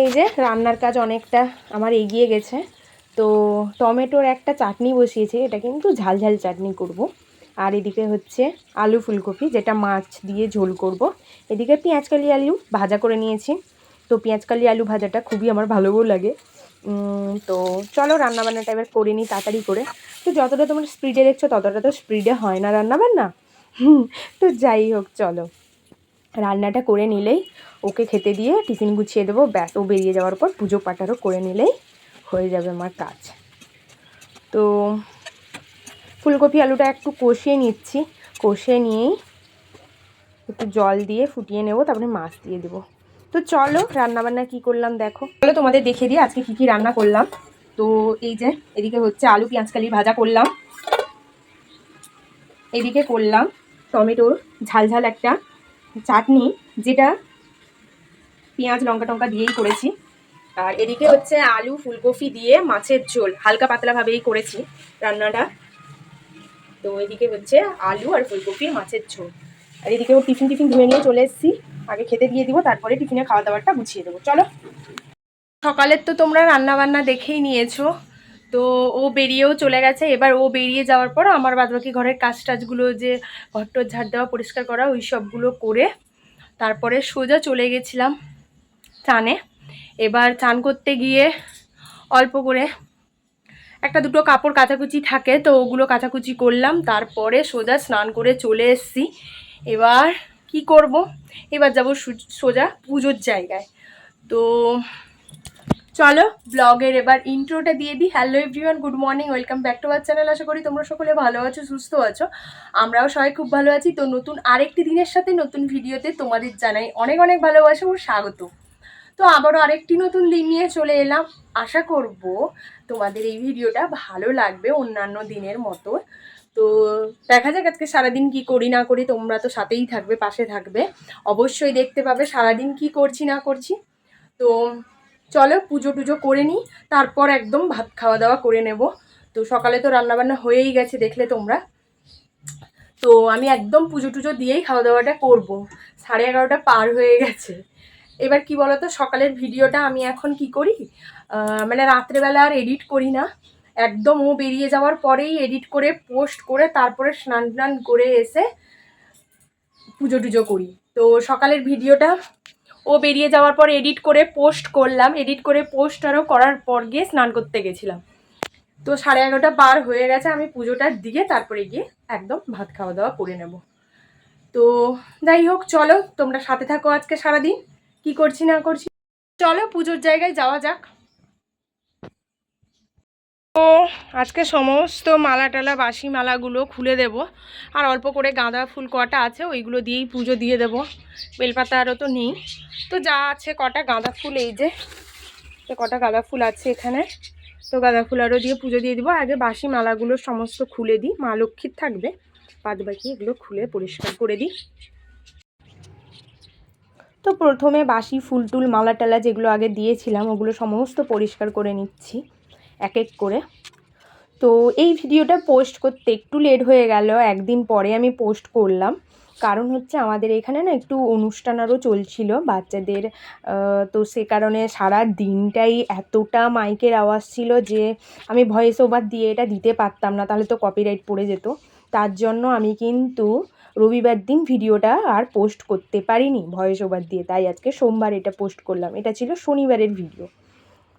এই যে রান্নার কাজ অনেকটা আমার এগিয়ে গেছে। তো টমেটোর একটা চাটনি বসিয়েছি এটা কিন্তু ঝাল ঝাল চাটনি করব। আর এদিকে হচ্ছে আলু ফুলকপি যেটা মাছ দিয়ে ঝোল করব। এদিকে পেঁয়াজকালি আলু ভাজা করে নিয়েছি। তো পেঁয়াজকালি আলু ভাজাটা খুবই আমার ভালোও লাগে। তো চলো রান্নাবান্নাটা এবার করে নিই তাড়াতাড়ি করে। তো যতটা তোমার স্পিডে দেখছ ততটা তো স্পিডে হয় না রান্নাবান্না। হুম, তো যাই হোক চলো। রান্নাটা করে নিলেই ওকে খেতে দিয়ে টিফিন গুছিয়ে দেবো। ব্যাস, ও বেরিয়ে যাওয়ার পর পুজো পাটারও করে নিলেই হয়ে যাবে আমার কাজ। তো ফুলকপি আলুটা একটু কষিয়ে নিচ্ছি। কষিয়ে নিয়েই একটু জল দিয়ে ফুটিয়ে নেব, তারপরে মাছ দিয়ে দেবো। তো চলো, রান্নাবান্না কি করলাম দেখো। চলো তোমাদের দেখে দিয়ে আজকে কি কি রান্না করলাম। তো এই যে, এদিকে হচ্ছে আলু পেঁয়াজকালি ভাজা করলাম। এদিকে করলাম টমেটোর ঝাল ঝাল একটা চাটনি, যেটা পেঁয়াজ লঙ্কা টঙ্কা দিয়েই করেছি। আর এদিকে হচ্ছে আলু, ফুলকপি দিয়ে মাছের ঝোল। হালকা পাতলাভাবেই করেছি রান্নাটা। তো এদিকে হচ্ছে আলু আর ফুলকপি, মাছের ঝোল। আর এদিকে ও টিফিন টিফিন ধুয়ে নিয়ে চলে এসেছি। আগে খেতে দিয়ে দিব, তারপরে টিফিনে খাওয়া দাওয়াটা গুছিয়ে দেবো। চলো। সকালের তো তোমরা রান্না বান্না দেখেই নিয়েছো। তো ও বেরিয়েও চলে গেছে। এবার ও বেরিয়ে যাওয়ার পর আমার বাদবাকি ঘরের কাজ টাজগুলো যে ঘরটর ঝাড় দেওয়া, পরিষ্কার করা, ওই সবগুলো করে তারপরে সোজা চলে গেছিলাম চানে। এবার চান করতে গিয়ে অল্প করে একটা দুটো কাপড় কাচাকুচি থাকে, তো ওগুলো কাচাকুচি করলাম। তারপরে সোজা স্নান করে চলে এসেছি। এবার কি করব? এবার যাব সোজা পুজোর জায়গায়। তো চলো ব্লগের এবার ইন্ট্রোটা দিয়ে দিই। Hello everyone good morning welcome back to our channel আশা করি তোমরা সকলে ভালো আছো, সুস্থ আছো। আমরাও সবাই খুব ভালো আছি। তো নতুন আরেকটি দিনের সাথে নতুন ভিডিওতে তোমাদের জানাই অনেক অনেক ভালোবাসা ও স্বাগত। তো আবারও আরেকটি নতুন দিন নিয়ে চলে এলাম। আশা করব তোমাদের এই ভিডিওটা ভালো লাগবে অন্যান্য দিনের মতো। তো দেখা যাক আজকে সারাদিন কি করি না করি, তোমরা তো সাথেই থাকবে, পাশে থাকবে। অবশ্যই দেখতে পাবে সারাদিন কি করছি না করছি। তো চলো পুজো টুজো করে নিই, তারপর একদম ভাত খাওয়া দাওয়া করে নেব। তো সকালে তো রান্নাবান্না হয়েই গেছে দেখলে তোমরা। তো আমি একদম পুজো টুজো দিয়েই খাওয়া দাওয়াটা করব। সাড়ে এগারোটা পার হয়ে গেছে। এবার কি বলতো, সকালের ভিডিওটা আমি এখন কি করি? মানে রাত্রেবেলা আর এডিট করি না। একদম ও বেরিয়ে যাওয়ার পরেই এডিট করে, পোস্ট করে, তারপরে স্নান টান করে এসে পুজো টুজো করি। তো সকালের ভিডিওটা ও বেরিয়ে যাওয়ার পর এডিট করে পোস্ট করলাম। এডিট করে পোস্ট আরও করার পর গিয়ে স্নান করতে গেছিলাম। তো সাড়ে এগারোটা পার হয়ে গেছে, আমি পুজোটার দিকে তারপরে গিয়ে একদম ভাত খাওয়া দাওয়া করে নেব। তো যাই হোক, চলো তোমরা সাথে থাকো আজকে সারাদিন। কি করছি না করছি, চলো পুজোর জায়গায় যাওয়া যাক। তো আজকে সমস্ত মালা টালা বাসি মালাগুলো খুলে দেব। আর অল্প করে গাঁদা ফুল কটা আছে, ওইগুলো দিয়েই পুজো দিয়ে দেব। বেলপাতা আরও তো নেই। তো যা আছে কটা গাঁদা ফুল এই যে, তো কটা গাঁদা ফুল আছে এখানে। তো গাঁদা ফুল আরও দিয়ে পুজো দিয়ে দিব। আগে বাসি মালাগুলো সমস্ত খুলে দিই, মা লক্ষ্মীর থাকবে। বাদ বাকি এগুলো খুলে পরিষ্কার করে দিই। তো প্রথমে বাসি ফুল টুল মালা টালা যেগুলো আগে দিয়েছিলাম, ওগুলো সমস্ত পরিষ্কার করে নিচ্ছি। এক এক করে। তো এই ভিডিওটা পোস্ট করতে একটু লেট হয়ে গেল, একদিন পরে আমি পোস্ট করলাম। কারণ হচ্ছে আমাদের এখানে না একটু অনুষ্ঠান আরও চলছিল, বাচ্চাদের তো সে কারণে সারা দিনটাই এতটা মাইকের আওয়াজ ছিল যে আমি ভয়েস ওভার দিয়ে এটা দিতে পারতাম না, তাহলে তো কপিরাইট পড়ে যেত। তার জন্য আমি কিন্তু রবিবার দিন ভিডিওটা আর পোস্ট করতে পারিনি ভয়েস ওভার দিয়ে। তাই আজকে সোমবার এটা পোস্ট করলাম। এটা ছিল শনিবারের ভিডিও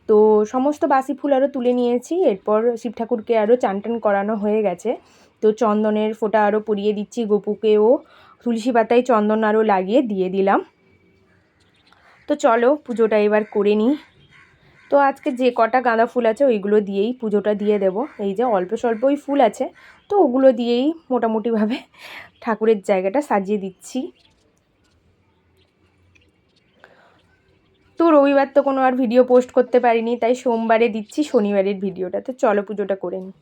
তো সমস্ত বাসি ফুল আরও তুলে নিয়েছি, এরপর শিব ঠাকুরকে আরও চান টান করানো হয়ে গেছে। তো চন্দনের ফোঁটা আরও পরিয়ে দিচ্ছি গোপুকেও, তুলসী পাতায় চন্দন আরও লাগিয়ে দিয়ে দিলাম। তো চলো পুজোটা এবার করে নিই। তো আজকে যে কটা গাঁদা ফুল আছে ওইগুলো দিয়েই পুজোটা দিয়ে দেব। এই যে অল্প স্বল্পই ফুল আছে, তো ওগুলো দিয়েই মোটামুটিভাবে ঠাকুরের জায়গাটা সাজিয়ে দিচ্ছি। তো রবিবার তো কোনো আর ভিডিও পোস্ট করতে পারিনি, তাই সোমবারে দিচ্ছি শনিবারের ভিডিওটা তো চলো পুজোটা করে নিই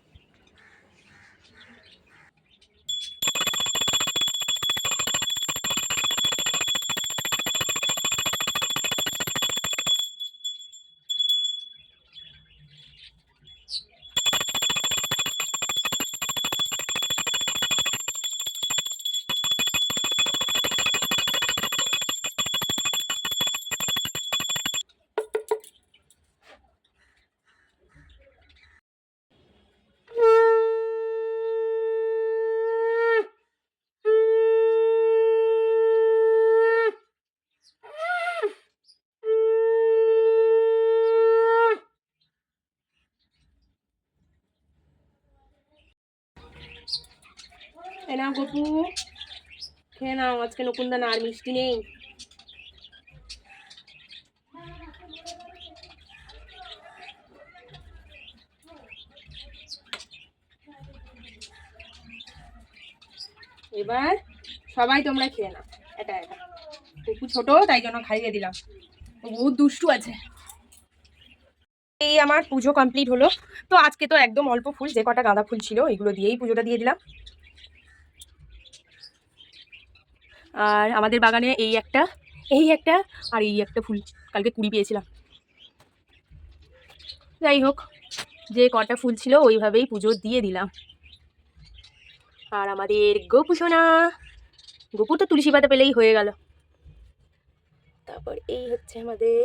খেয়ে নাও গপু। খেয়ে নাও আজকে নকুনদান আর মিষ্টি নেই। এবার সবাই তোমরা খেয়ে নাও এটা এটা গপু ছোট, তাই জন্য খাইয়ে দিলাম। বহুত দুষ্টু আছে। এই আমার পুজো কমপ্লিট হলো। তো আজকে তো একদম অল্প ফুল, যে কটা গাঁদা ফুল ছিল এগুলো দিয়েই পুজোটা দিয়ে দিলাম। আর আমাদের বাগানে এই একটা এই একটা আর এই একটা ফুল কালকে কুড়ি পেয়েছিলাম। যাই হোক, যে কটা ফুল ছিল ওইভাবেই পুজো দিয়ে দিলাম। আর আমাদের গোপু সোনা গোপু তো তুলসী পাতা পেলেই হয়ে গেল। তারপর এই হচ্ছে আমাদের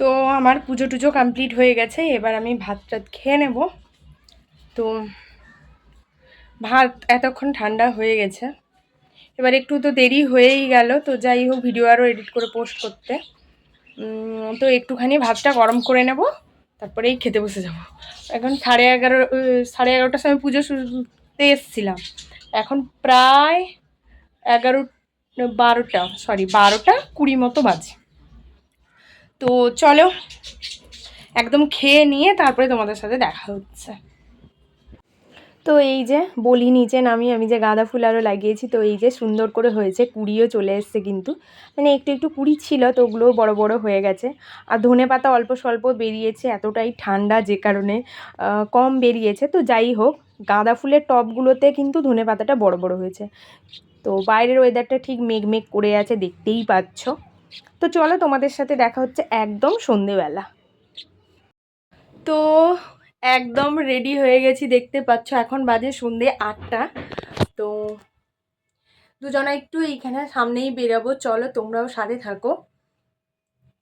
তো আমার পুজো টুজো কমপ্লিট হয়ে গেছে, এবার আমি ভাত টাত খেয়ে নেব। তো ভাত এতক্ষণ ঠান্ডা হয়ে গেছে। এবার একটু তো দেরি হয়েই গেল, তো যাই হোক ভিডিও আরও এডিট করে পোস্ট করতে। তো একটুখানি ভাতটা গরম করে নেব, তারপরেই খেতে বসে যাব। এখন সাড়ে এগারো সাড়ে এগারোটার সময় পুজো শুরুতে এসছিলাম। এখন প্রায় এগারো, বারোটা সরি বারোটা কুড়ি মতো বাজে। তো চলো, একদম খেয়ে নিয়ে তারপরে তোমাদের সাথে দেখা হচ্ছে। তো এই যে বলি নিচে নামিয়ে আমি যে গাঁদা ফুল আরও লাগিয়েছি, তো এই যে সুন্দর করে হয়েছে, কুড়িও চলে এসছে কিন্তু। মানে একটু একটু কুড়ি ছিল তো ওগুলোও বড় বড় হয়ে গেছে। আর ধনে পাতা অল্প, স্বল্প বেরিয়েছে, এতটাই ঠান্ডা যে কারণে কম বেরিয়েছে। তো যাই হোক, গাঁদা ফুলের টবগুলোতে কিন্তু ধনে পাতাটা বড় বড় হয়েছে। তো বাইরের ওয়েদারটা ঠিক মেঘ মেঘ করে আছে, দেখতেই পাচ্ছ। তো চলো তোমাদের সাথে দেখা হচ্ছে একদম সন্ধেবেলা। তো একদম রেডি হয়ে গেছি, দেখতে পাচ্ছ। এখন বাজে সন্ধে আটটা। তো দুজনা একটু এইখানে সামনেই বেরাবো। চলো, তোমরাও সাথে থাকো।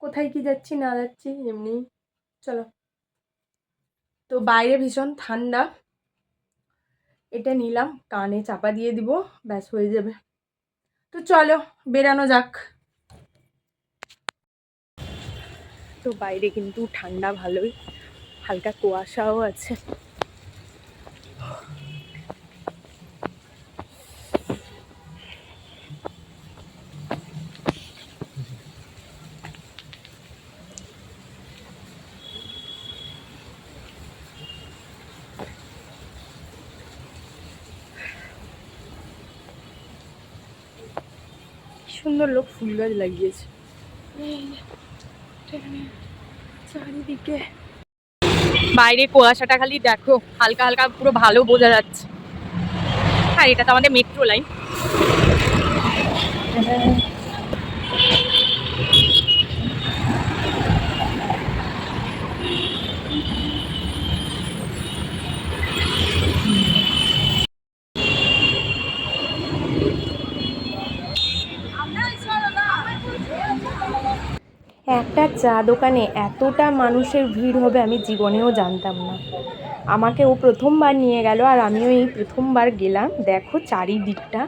কোথায় কি যাচ্ছি, না যাচ্ছি, এমনি। চলো। তো বাইরে ভীষণ ঠান্ডা। এটা নিলাম, কানে চাপা দিয়ে দিব, ব্যাস হয়ে যাবে। তো চলো, বেরানো যাক। তো বাইরে কিন্তু ঠান্ডা ভালোই। হালকা কুয়াশাও আছে। সুন্দর লোক ফুল গাছ লাগিয়েছে চারিদিকে বাইরে কুয়াশাটা খালি দেখো, হালকা হালকা পুরো ভালো বোঝা যাচ্ছে। হ্যাঁ এটা তো আমাদের মেট্রো লাইন একটা চা দোকানে এতটা মানুষের ভিড় হবে আমি জীবনেও জানতাম না। আমাকে ও প্রথমবার নিয়ে গেল আর আমিও এই প্রথমবার গেলাম। দেখো চারিদিকটা।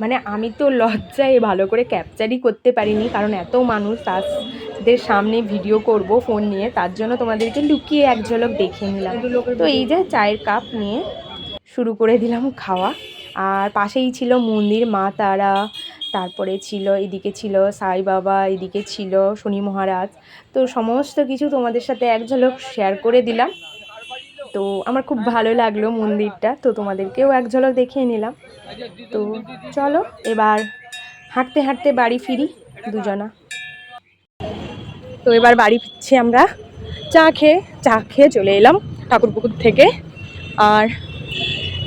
মানে আমি তো লজ্জায় ভালো করে ক্যাপচারই করতে পারিনি কারণ এত মানুষ তাদের সামনে ভিডিও করব ফোন নিয়ে। তার জন্য তোমাদেরকে লুকিয়ে এক ঝলক দেখে নিলাম। তো এই যে চায়ের কাপ নিয়ে শুরু করে দিলাম খাওয়া। আর পাশেই ছিল মন্দির, মা তারা তারপরে ছিল, এদিকে ছিল সাই বাবা, এদিকে ছিল শনি মহারাজ। তো সমস্ত কিছু তোমাদের সাথে এক ঝলক শেয়ার করে দিলাম। তো আমার খুব ভালো লাগল মন্দিরটা, তো তোমাদেরকেও এক ঝলক দেখিয়ে নিলাম। তো চলো এবার হাঁটতে হাঁটতে বাড়ি ফিরি দুজনা। তো এবার বাড়ি ফিরছি আমরা। চা খেয়ে চা খেয়ে চলে এলাম ঠাকুরপুকুর থেকে। আর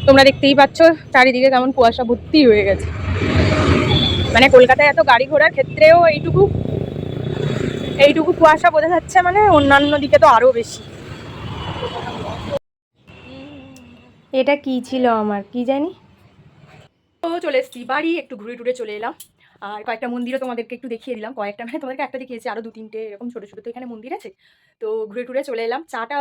তোমরা দেখতেই পাচ্ছ, চারিদিকে কেমন কুয়াশা ভর্তি হয়ে গেছে। মানে কলকাতায় এত গাড়ি ঘোড়ার ক্ষেত্রেও এইটুকু এইটুকু কুয়াশা বোঝা যাচ্ছে মানে অন্যান্য দিকে তো আরও বেশি। এটা কি ছিল আমার? কি জানি? তো চলে এসছি বাড়ি একটু ঘুরে টুরে চলে এলাম। আর কয়েকটা মন্দিরও তোমাদেরকে একটু দেখিয়ে দিলাম। কয়েকটা মানে তোমাদেরকে একটা দেখিয়েছি আরও দু তিনটে এরকম ছোটো ছোটো তো এখানে মন্দির আছে। তো ঘুরে টুরে চলে এলাম। চাটা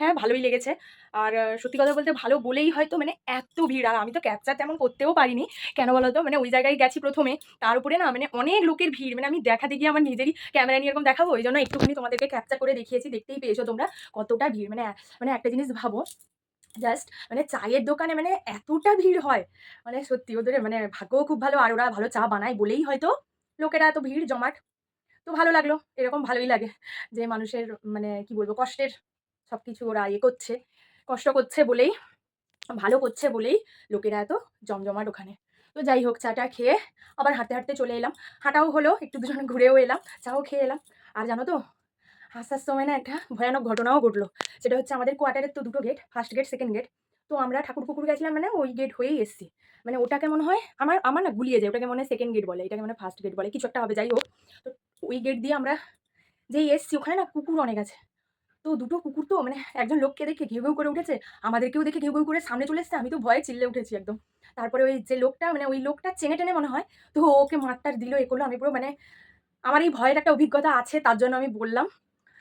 হ্যাঁ ভালোই লেগেছে। আর সত্যি কথা বলতে ভালো বলেই হয়তো মানে এত ভিড়। আর আমি তো ক্যাপচার তেমন করতেও পারিনি। কেন বলো তো মানে ওই জায়গায় গেছি প্রথমে। তার উপরে না মানে অনেক লোকের ভিড়। মানে আমি দেখাতে গিয়ে আমার নিজেরই ক্যামেরা নিয়ে এরকম দেখাবো। ওই জন্য একটুখানি তোমাদেরকে ক্যাপচার করে দেখিয়েছি। দেখতেই পেয়েছ তোমরা কতটা ভিড়। মানে মানে একটা জিনিস ভাবো জাস্ট মানে চায়ের দোকানে মানে এতটা ভিড় হয়। মানে সত্যি ওদের মানে ভাগ্যও খুব ভালো। আর ওরা ভালো চা বানায় বলেই হয়তো লোকেরা এত ভিড় জমাট। তো ভালো লাগল। এরকম ভালোই লাগে যে মানুষের মানে কি বলব কষ্টের সব কিছু ওরা ইয়ে করছে, কষ্ট করছে বলেই, ভালো করছে বলেই লোকেরা এত জমজমাট ওখানে। তো যাই হোক, চাটা খেয়ে আবার হাঁটতে হাঁটতে চলে এলাম। হাঁটাও হলো, একটু দুজন ঘুরেও এলাম, চাও খেয়ে এলাম। আর জানো তো, আসার সময় না একটা ভয়ানক ঘটনাও ঘটলো। সেটা হচ্ছে আমাদের কোয়ার্টারের তো দুটো gate first gate second gate তো আমরা ঠাকুর পুকুর গেছিলাম মানে ওই গেট হয়েই এসছি। মানে ওটাকে মনে হয়, আমার আমার না গুলিয়ে যায়, ওটাকে মনে হয় সেকেন্ড গেট বলে, এটাকে মানে ফার্স্ট গেট বলে, কিছু একটা হবে, যাই হোক। তো ওই গেট দিয়ে আমরা যেই এসছি, ওখানে না কুকুর অনেক আছে। তো দুটো কুকুর তো মানে একজন লোককে দেখে ঘেউ ঘেউ করে উঠেছে, আমাদেরকেও দেখে ঘেউ ঘেউ করে সামনে চলে এসছে, আমি তো ভয়ে চিল্লে উঠেছি একদম। তারপরে ওই যে লোকটা মানে ওই লোকটা চেনে টেনে মনে হয়, তো ওকে মারটার দিল, এ করল, আমি পুরো মানে আমার এই ভয়ের একটা অভিজ্ঞতা আছে, তার জন্য আমি বললাম।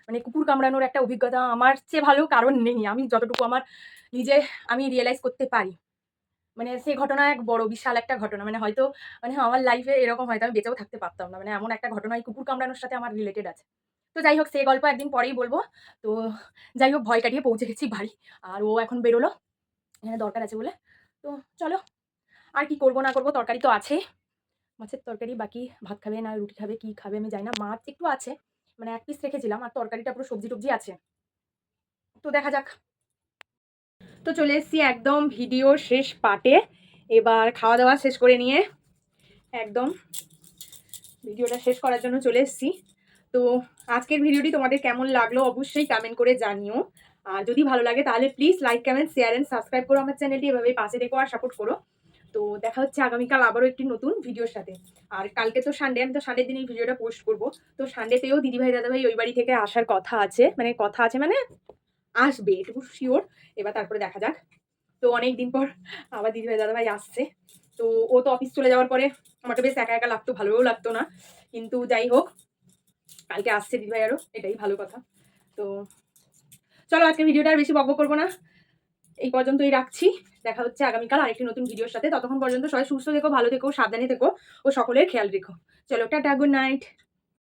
মানে কুকুর কামড়ানোর একটা অভিজ্ঞতা আমার চেয়ে ভালো কারণ নেই, আমি যতটুকু আমার নিজে আমি রিয়েলাইজ করতে পারি। মানে সেই ঘটনা এক বড়, বিশাল একটা ঘটনা মানে হয়তো মানে আমার লাইফে এরকম হয়তো আমি বেঁচেও থাকতে পারতাম না মানে এমন একটা ঘটনা এই কুকুর কামড়ানোর সাথে আমার রিলেটেড আছে। তো যাই হোক সেই গল্প একদিন পরেই বলব। তো যাই হোক, ভয় কাটিয়ে পৌঁছে গেছি বাড়ি। আর ও এখন বেরোলো। এখানে দরকার আছে বলে। তো চলো, আর কি করব না করব, তরকারি তো আছে। মাছের তরকারি, বাকি ভাত খাবে না রুটি খাবে, কি খাবে আমি জানি না। মাছ একটু আছে মানে এক পিস রেখেছিলাম, আর তরকারিটা পুরো সবজি টবজি আছে। তো দেখা যাক। তো চলে এসেছি একদম ভিডিও শেষ পার্টে। এবার খাওয়া দাওয়া শেষ করে নিয়ে একদম ভিডিওটা শেষ করার জন্য চলে এসেছি। তো আজকের ভিডিওটি তোমাদের কেমন লাগল অবশ্যই কমেন্ট করে জানিও। আর যদি ভালো লাগে তাহলে please like comment share and subscribe করো আমার চ্যানেলটি এভাবে পাশে দেখো আর সাপোর্ট করো। তো দেখা হচ্ছে আগামীকাল আবারও একটি নতুন ভিডিওর সাথে। আর কালকে তো সানডে আমি তো সানডের দিন এই ভিডিওটা পোস্ট করব। তো সানডেতেও দিদিভাই, দাদাভাই ওই বাড়ি থেকে আসার কথা আছে। মানে কথা আছে মানে আসবে, এটুকু শিওর এবার তারপরে দেখা যাক। তো অনেক দিন পর আবার দিদিভাই, দাদাভাই আসছে। তো ও তো অফিস চলে যাওয়ার পরে আমাকে বেশ একা একা লাগতো, ভালোও লাগতো না। কিন্তু যাই হোক কালকে আসছে দিদিভাই আরও এটাই ভালো কথা। তো চলো আজকে ভিডিওটা আর বেশি বকব করব না। এই পর্যন্তই রাখছি। দেখা হচ্ছে আগামীকাল আরেকটি নতুন ভিডিওর সাথে। ততক্ষণ পর্যন্ত সবাই সুস্থ থেকো, ভালো থেকো, সাবধানে থেকো ও সকলের খেয়াল রেখো। চলো, টাটা গুড নাইট